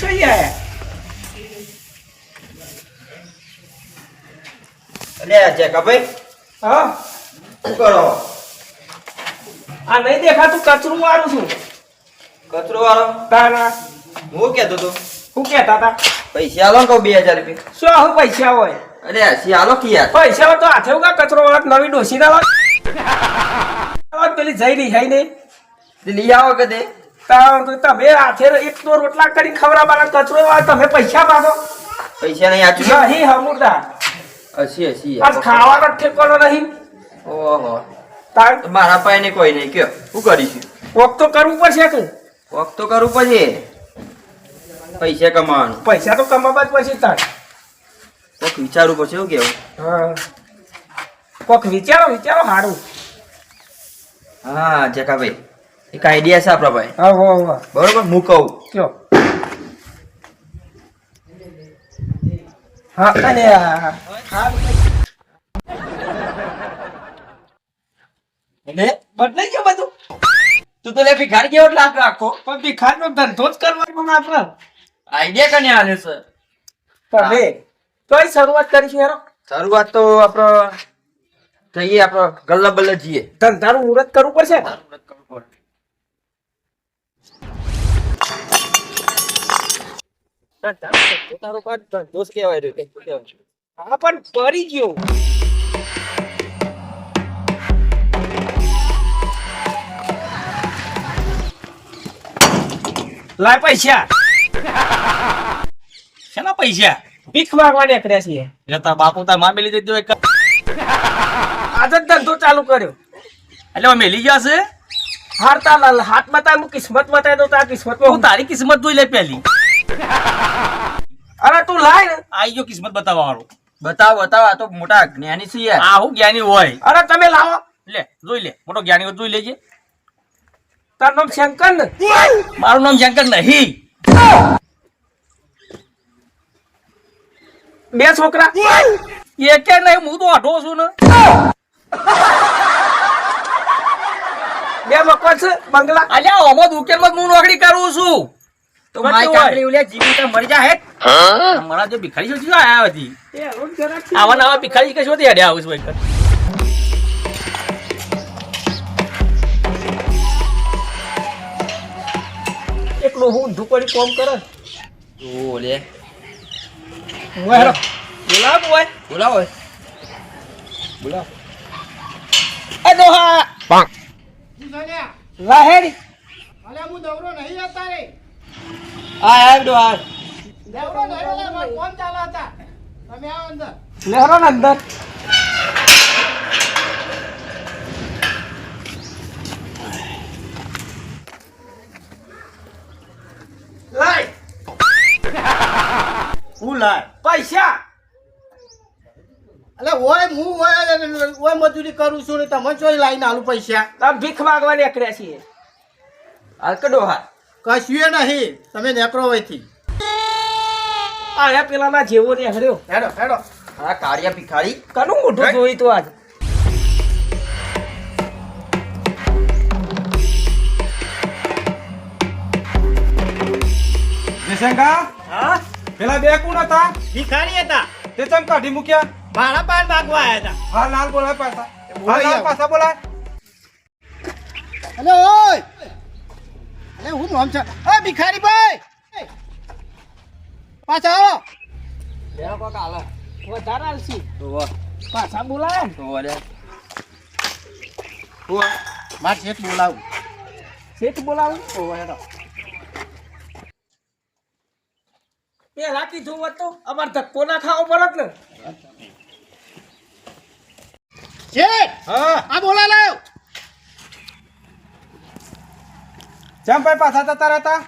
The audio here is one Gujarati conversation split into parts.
થઈ આયા અલ્યા જેકાભાઈ હા. શું કરો? આ નહીં દેખાતું કચરું વાળું છું. કચરો વાળો? તારા. હું કેતો તો? શું કેતા તા? પૈસા આલો કહું બે હજાર રૂપિયા. શું આવું પૈસા હોય? અરે હસી આલો કે યાર પૈસા હોય તો હાથે ઉગા કચરો વાળા નવી ડોસી ના પેલી જઈ રહી હઈ નહીં લઈ આવો કે તો? તમે આથે એક તો રોટલા કરી ખવડાવવાના કચરો તમે પૈસા માંગો. પૈસા નહીં આચું નહીં હમુરદા. હસી હસી આજ ખાવાનો ઠેકોનો નહીં. ઓહો. તાર મારા પાસે ને કોઈ નહીં કયો. શું કરીશું? કોક તો કરવું પડશે કે? કોક તો કરવું પડશે. પૈસા કમાવાનું. પૈસા તો કમાવા જ પછી તાર કોક વિચારવું પડશે શું કેવું? હા. કોક વિચારો વિચારો હારું. હા જેકાભાઈ એક આઈડિયા છે આપણા ભાઈ. હા વાહ વાહ. બરોબર? હું કહું. કયો હા અને એટલે બદલાઈ ગયું બધું? તું તો લે ભિખારી જ લાખ રાખો પણ ભિખારનો ધંધો જ કરવાનો ને આપણે આઈડિયા કને આલે છે? તમે તોય શરૂઆત કરીશું હેરો. શરૂઆત તો આપણો જઈએ આપણો ગલ્લા બલ્લા જઈએ ધંધાનું મુહૂર્ત કરવું પડશે ને? તારો કહેવાય રહ્યો, કહેવાય. હા પણ પડી ગયો. લાય પૈસા. શેના પૈસા? ભીખ માંગવા નીકળ્યા છીએ. બાપુ તારમાં મેલી દીધો એક. આજે જ ધંધો ચાલુ કર્યો. એટલે મેલી ગયા છે? હારતા લાલ હાથ બતાય હું કિસ્મત બતાય તો તાર કિસ્મત હું તારી કિસ્મત જોઈ લે પેલી. અરે તું લાય ને. આઈ ગયો કિસ્મત બતાવવા વાળો. બતાવ બતાવ આ તો મોટા જ્ઞાની છે યાર. આ હું જ્ઞાની હોય. અરે તમે લાવો. લે જોઈ લે મોટો જ્ઞાની હોય જોઈ લેજે. તારું નામ શંકર ને. મારું નામ શંકર નહીં. બે છોકરા. એ કે નહીં હું તો અઢો છું ને. બે મકાન છે બંગલા. અલ્યા ઓમો ઉકેલમાં માં હું નોકરી કરું છું. તો મારી. કાકડી ઉલ્યા જીવિતા મરી જા હેટ મારા જો ભિખારી છે આયા હતી એ રોજ જરાક આવા નવા ભિખારી કશું હતી અડ્યા આવું છું એકલો હું ઊંધું પડી કોમ કરે? ઓ લે. હું હેરો. બોલાવ બોય બોલાવો બોલાવ. એ દોહા. લાહેડી અલે હું દવરો નહીં અત્યારે આ આ બેડો આ નહીં એટલે કોણ ચાલે હતા તમે આવો અંદર લેહરો ને અંદર. લાય. હું લાય. પૈસા. એટલે ઓય હું મજૂરી કરું છું ને તમે ચોય લાઈને આલું પૈસા. તમે ભીખ માંગવા નીકળ્યા છીએ. આ કડો હા કશું નહીં. તમે નેકરો હોયથી આયા પેલાના જેવો ને હર્યો હેડો હેડો. આ કાળિયા ભિખારી. કનું મોઢું જોઈ તો આજ? નિશંકા હા? પેલા બે કોણ હતા? ભિખારી હતા. તે ચમ કાઢી મૂક્યા? મારા પાન ભાગવા આવ્યા હતા. હા લાલ બોલાય પાછા. હા લાલ. પાછા બોલાય. હેલો ઓય! અલે હું નામ છે? અ ભિખારી ભાઈ! પાછા આવો. બેરો કોક આલો વધારે આલસી તો પાછા બોલાય. તો લે માર શેઠ બોલાવ. શેઠ બોલાવ? ઓ હેડો. પેલા કીધું હોત તો. અમાર ધક્કો ના ખાવો પડત ને શેઠ હા. આ બોલા લાવ ચમ ભાઈ પાછા જતા રહેતા?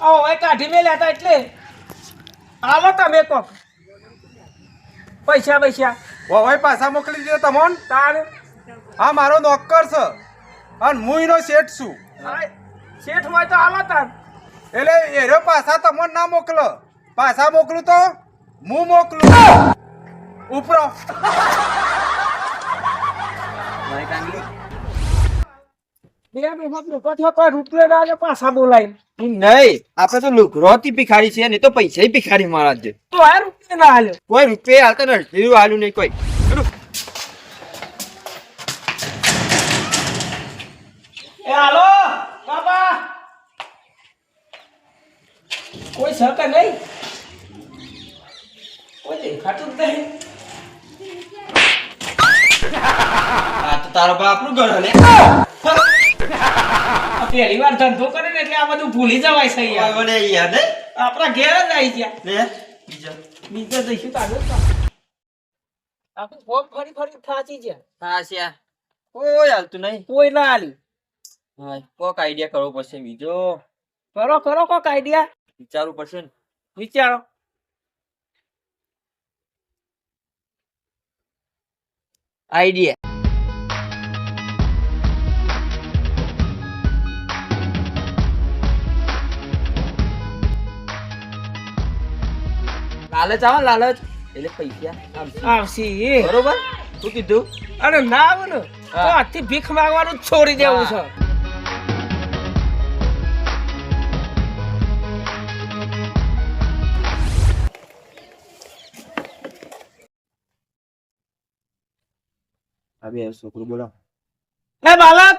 આવો હવે કાઢી મેલ્યા હતા એટલે. આવો તમે કોક પૈસા પૈસા. વવાઈ પાછા મોકલી દીધો તમોન? તાર આ મારો નોકર છે. અને હું એનો શેઠ છું. શેઠ હોય તો આવો તાર એટલે એરો પાછા તમોન ના મોકલો. પાછા મોકલું તો હું મોકલું. ઉપરો. પાછા બોલાય નહીં તો ભિખારી છે ને તો પૈસા ભિખારી મારા છે તો આ રૂપિયો ના આલ્યો કોઈ રૂપિયા હાલતા નથી હાલ્યું નહીં કોઈ. હાલો. બાબા કોઈ શકે નહીં? કોઈ દેખાતું જ નહીં. આ તો તારો બાપનું ઘર આ પહેલી વાર ધંધો કરે ને એટલે આ બધું ભૂલી જવાય છે યાર. મને યાર ને આપણા ઘેર જ આવી ગયા. ને? બીજા? બીજા તો આગળ પાછળ. ફોર્મ ફરી ફરી થાચી ગયા. હાસ્યા કોઈ હાલતું નહીં. કોઈ ના આલ્યું હા કોક આઈડિયા કરવો પડશે બીજો. કરો કરો કોક આઈડિયા વિચારવું પડશે ને. વિચારો. આઈડિયા લાલચ આવે લાલચ. એટલે પૈસા બરોબર? શું કીધું? અરે ના આવે ને. આજથી ભીખ માંગવાનું છોડી દેવું છે. બોલો એ બાલક!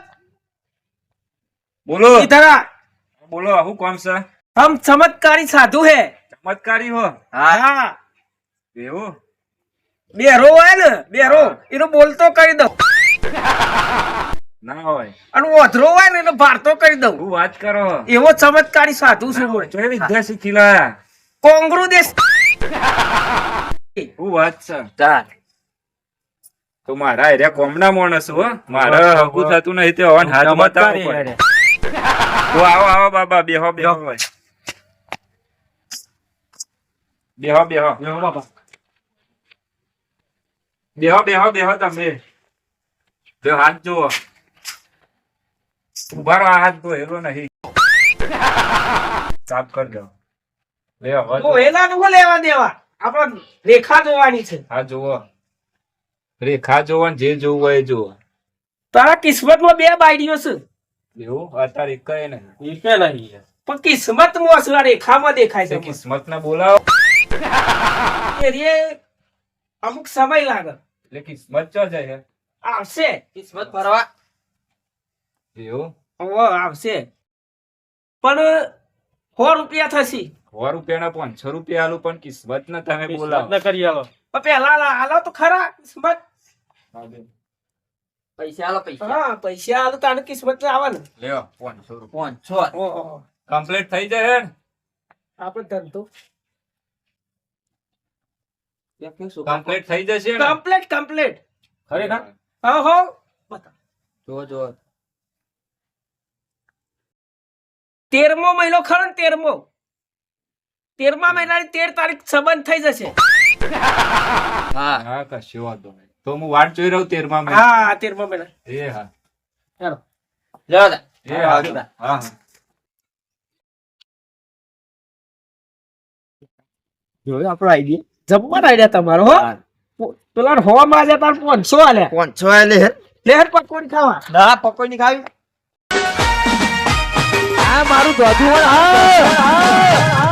બોલો. બોલો હું કોમ છે? હમ ચમત્કારી સાધુ હે. ચમત્કારી હો. હા. એવું બેરો હોય ને બેરો એનો બોલતો કરી દઉં. ના હોય. અને ઓધરો હોય ને એનો ભારતો કરી દઉં. શું વાત કરો. એવો ચમત્કારી સાધુ છું હું. જો વિદ્યા શીખી લાયા કોંગરુ દેશ. શું વાત છે. ચાલ. તો મારા એરિયા કોમના માણસ હો. મારે થતું નહીં હવાન તો આવો આવો બાબા બેહો બેહો બેહો બેહો બેહો બેહો બેહો તમે બે હાથ જુઓ ઊભા રહો આ હાથ હેલો નહીં સાફ કરી દો લે હવે તો એના નું લેવા દેવા આપણે રેખા જોવાની છે હા જુઓ રેખા જોવો જે જોવું હોય જુઓ તારા કિસ્મતમાં બે બાયડીઓ છે એવું અત્યારે એક નહીં પણ કિસ્મતમાં છે રેખા રેખામાં દેખાય છે કિસ્મત ને બોલાવો રે અમુક સમય લાગે. એટલે કિસ્મત ચો જાય આવશે. કિસ્મત ફરવા. એવું? ઓ આવશે. પણ સો રૂપિયા થશે. સો રૂપિયાના પાંચસો રૂપિયા આલું પણ કિસ્મત ને તમે બોલાવો. પણ પેલા આલો હાલો તો ખરા કિસ્મત. પૈસા આલો પૈસા. હા પૈસા હાલો તારે કિસ્મત આવે ને લ્યો પાંચસો રૂપિયા. પાંચસો. કમ્પ્લીટ થઈ જાય આપડે આપણે ધંધો. કમ્પ્લીટ થઈ જશે ને? કમ્પ્લેટ કમ્પ્લેટ ખરેખર? હા. જો જો તેરમો મહિનો ખરો ને તેરમો. તેરમા મહિનાની તેર તારીખ સંબંધ થઈ જશે. હા. હા કશો વાંધો નહીં. તો હું વાટ જોઈ રહ્યો તેરમા મહિના. હા તેરમા મહિના. એ હા. ચાલો. એ હા હા હા. આપણો આઈડિયા જબ્બર આઈડિયા તમારો હો? પેલા હો માં તાર પાંચસો આલ્યા પાંચસો આલે હે. લે હેડ પકોડી ખાવા. ના પકોડી ની ખાવી. આ મારું દોધું આ.